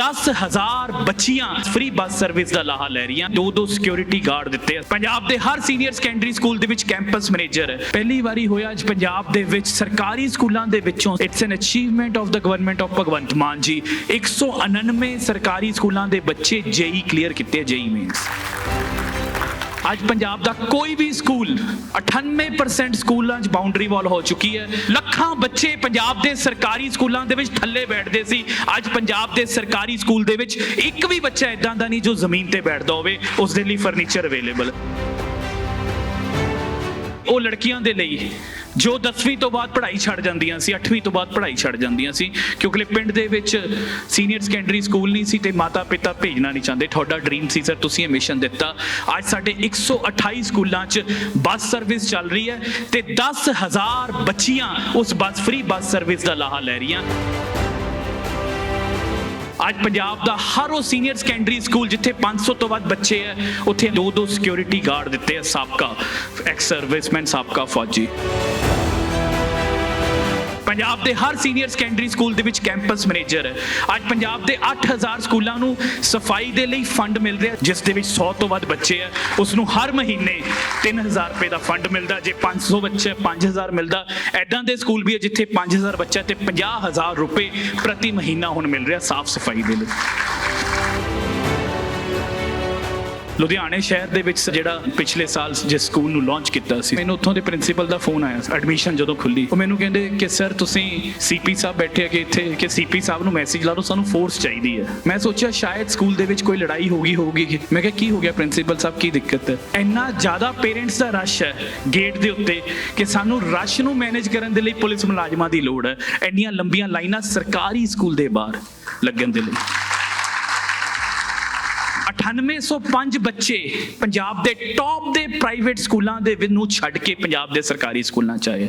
10000 ਬੱਚੀਆਂ free bus service ਦਾ ਲਾਹਾ ਲੈ ਰਹੀਆਂ। ਦੋ ਦੋ ਸਿਕਿਉਰਿਟੀ ਗਾਰਡ ਦਿੱਤੇ। ਪੰਜਾਬ ਦੇ ਹਰ ਸੀਨੀਅਰ ਸੈਕੰਡਰੀ ਸਕੂਲ ਦੇ ਵਿੱਚ ਕੈਂਪਸ ਮੈਨੇਜਰ ਪਹਿਲੀ ਵਾਰੀ ਹੋਇਆ ਅੱਜ ਪੰਜਾਬ ਦੇ ਵਿੱਚ ਸਰਕਾਰੀ ਸਕੂਲਾਂ ਦੇ ਵਿੱਚੋਂ। It's an achievement of the government of Bhagwant Mann ji. 199 ਸਰਕਾਰੀ ਸਕੂਲਾਂ ਦੇ ਬੱਚੇ ਜੇਈ ਕਲੀਅਰ ਕੀਤੇ, ਜੇਈ ਮੀਨਸ ਅੱਜ ਪੰਜਾਬ ਦਾ ਕੋਈ ਵੀ ਸਕੂਲ 98% ਸਕੂਲਾਂ 'ਚ ਬਾਉਂਡਰੀ ਵਾਲ ਹੋ ਚੁੱਕੀ ਹੈ। ਲੱਖਾਂ ਬੱਚੇ ਪੰਜਾਬ ਦੇ ਸਰਕਾਰੀ ਸਕੂਲਾਂ ਦੇ ਵਿੱਚ ਥੱਲੇ ਬੈਠਦੇ ਸੀ। ਅੱਜ ਪੰਜਾਬ ਦੇ ਸਰਕਾਰੀ ਸਕੂਲ ਦੇ ਵਿੱਚ ਇੱਕ ਵੀ ਬੱਚਾ ਇਦਾਂ ਦਾ ਨਹੀਂ ਜੋ ਜ਼ਮੀਨ ਤੇ ਬੈਠਦਾ ਹੋਵੇ ਉਸ ਦੇ ਲਈ ਫਰਨੀਚਰ ਅਵੇਲੇਬਲ ਉਹ ਲੜਕੀਆਂ ਦੇ ਲਈ ਜੋ 10ਵੀਂ ਤੋਂ ਬਾਅਦ ਪੜ੍ਹਾਈ ਛੱਡ ਜਾਂਦੀਆਂ ਸੀ 8ਵੀਂ ਤੋਂ ਬਾਅਦ ਪੜ੍ਹਾਈ ਛੱਡ ਜਾਂਦੀਆਂ ਸੀ, ਕਿਉਂਕਿ ਪਿੰਡ ਦੇ ਵਿੱਚ ਸੀਨੀਅਰ ਸੈਕੰਡਰੀ ਸਕੂਲ ਨਹੀਂ ਸੀ ਤੇ ਮਾਤਾ ਪਿਤਾ ਭੇਜਣਾ ਨਹੀਂ ਚਾਹੁੰਦੇ। ਤੁਹਾਡਾ ਡ੍ਰੀਮ ਸੀ ਸਰ ਤੁਸੀਂ ਇਹ ਮਿਸ਼ਨ ਦਿੱਤਾ। ਅੱਜ ਸਾਡੇ 128 ਸਕੂਲਾਂ 'ਚ ਬੱਸ ਸਰਵਿਸ ਚੱਲ ਰਹੀ ਹੈ ਤੇ 10000 ਬੱਚੀਆਂ ਉਸ ਬੱਸ ਫ੍ਰੀ ਬੱਸ ਸਰਵਿਸ ਦਾ ਲਾਹਾ ਲੈ ਰਹੀਆਂ। ਅੱਜ ਪੰਜਾਬ ਦਾ ਹਰ ਉਹ ਸੀਨੀਅਰ ਸੈਕੰਡਰੀ ਸਕੂਲ ਜਿੱਥੇ 500 ਤੋਂ ਵੱਧ ਬੱਚੇ ਹੈ ਉੱਥੇ ਦੋ ਦੋ ਸਿਕਿਉਰਿਟੀ ਗਾਰਡ ਦਿੱਤੇ ਆ, ਸਾਬਕਾ ਐਕਸ ਸਰਵਿਸਮੈਨ ਸਾਬਕਾ ਫੌਜੀ। ਪੰਜਾਬ ਦੇ ਹਰ ਸੀਨੀਅਰ ਸੈਕੰਡਰੀ ਸਕੂਲ ਦੇ ਵਿੱਚ ਕੈਂਪਸ ਮੈਨੇਜਰ ਹੈ। ਅੱਜ ਪੰਜਾਬ ਦੇ 8000 ਸਕੂਲਾਂ ਨੂੰ ਸਫ਼ਾਈ ਦੇ ਲਈ ਫੰਡ ਮਿਲ ਰਿਹਾ ਜਿਸ ਦੇ ਵਿੱਚ 100 ਤੋਂ ਵੱਧ ਬੱਚੇ ਹੈ। ਉਸ ਨੂੰ ਹਰ ਮਹੀਨੇ 3000 ਰੁਪਏ ਦਾ ਫੰਡ ਮਿਲਦਾ ਜੇ 500 ਬੱਚੇ 5000 ਮਿਲਦਾ ਐਦਾਂ ਦੇ ਸਕੂਲ ਵੀ ਹੈ ਜਿੱਥੇ 5000 ਬੱਚਾ ਤੇ 50000 ਰੁਪਏ ਪ੍ਰਤੀ ਮਹੀਨਾ ਹੁਣ ਮਿਲ ਰਿਹਾ ਸਾਫ਼ ਸਫ਼ਾਈ ਦੇ ਲਈ। ਲੁਧਿਆਣੇ ਸ਼ਹਿਰ ਦੇ ਵਿੱਚ ਜਿਹੜਾ ਪਿਛਲੇ ਸਾਲ ਜਿਸ ਸਕੂਲ ਨੂੰ ਲਾਂਚ ਕੀਤਾ ਸੀ, ਮੈਨੂੰ ਉੱਥੋਂ ਦੇ ਪ੍ਰਿੰਸੀਪਲ ਦਾ ਫੋਨ ਆਇਆ ਐਡਮਿਸ਼ਨ ਜਦੋਂ ਖੁੱਲੀ। ਉਹ ਮੈਨੂੰ ਕਹਿੰਦੇ ਕਿ ਸਰ ਤੁਸੀਂ ਸੀਪੀ ਸਾਹਿਬ ਬੈਠੇ ਆ ਹੈਗੇ ਇੱਥੇ, ਕਿ ਸੀਪੀ ਸਾਹਿਬ ਨੂੰ ਮੈਸੇਜ ਲਾ ਦਿਓ, ਸਾਨੂੰ ਫੋਰਸ ਚਾਹੀਦੀ ਹੈ। ਮੈਂ ਸੋਚਿਆ, ਸ਼ਾਇਦ ਸਕੂਲ ਦੇ ਵਿੱਚ ਕੋਈ ਲੜਾਈ ਹੋ ਗਈ ਹੋਊਗੀ। ਮੈਂ ਕਿਹਾ, ਕੀ ਹੋ ਗਿਆ ਪ੍ਰਿੰਸੀਪਲ ਸਾਹਿਬ, ਕੀ ਦਿੱਕਤ ਹੈ? ਇੰਨਾ ਜ਼ਿਆਦਾ ਪੇਰੈਂਟਸ ਦਾ ਰਸ਼ ਹੈ ਗੇਟ ਦੇ ਉੱਤੇ ਕਿ ਸਾਨੂੰ ਰਸ਼ ਨੂੰ ਮੈਨੇਜ ਕਰਨ ਦੇ ਲਈ ਪੁਲਿਸ ਮੁਲਾਜ਼ਮਾਂ ਦੀ ਲੋੜ ਹੈ। ਇੰਨੀਆਂ ਲੰਬੀਆਂ ਲਾਈਨਾਂ ਸਰਕਾਰੀ ਸਕੂਲ ਦੇ ਬਾਹਰ ਲੱਗਣ ਦੇ ਲਈ। 9805 ਬੱਚੇ ਪੰਜਾਬ ਦੇ ਟੌਪ ਦੇ ਪ੍ਰਾਈਵੇਟ ਸਕੂਲਾਂ ਦੇ ਵਿੱਚ ਨੂੰ ਛੱਡ ਕੇ ਪੰਜਾਬ ਦੇ ਸਰਕਾਰੀ ਸਕੂਲਾਂ ਚ ਆਏ।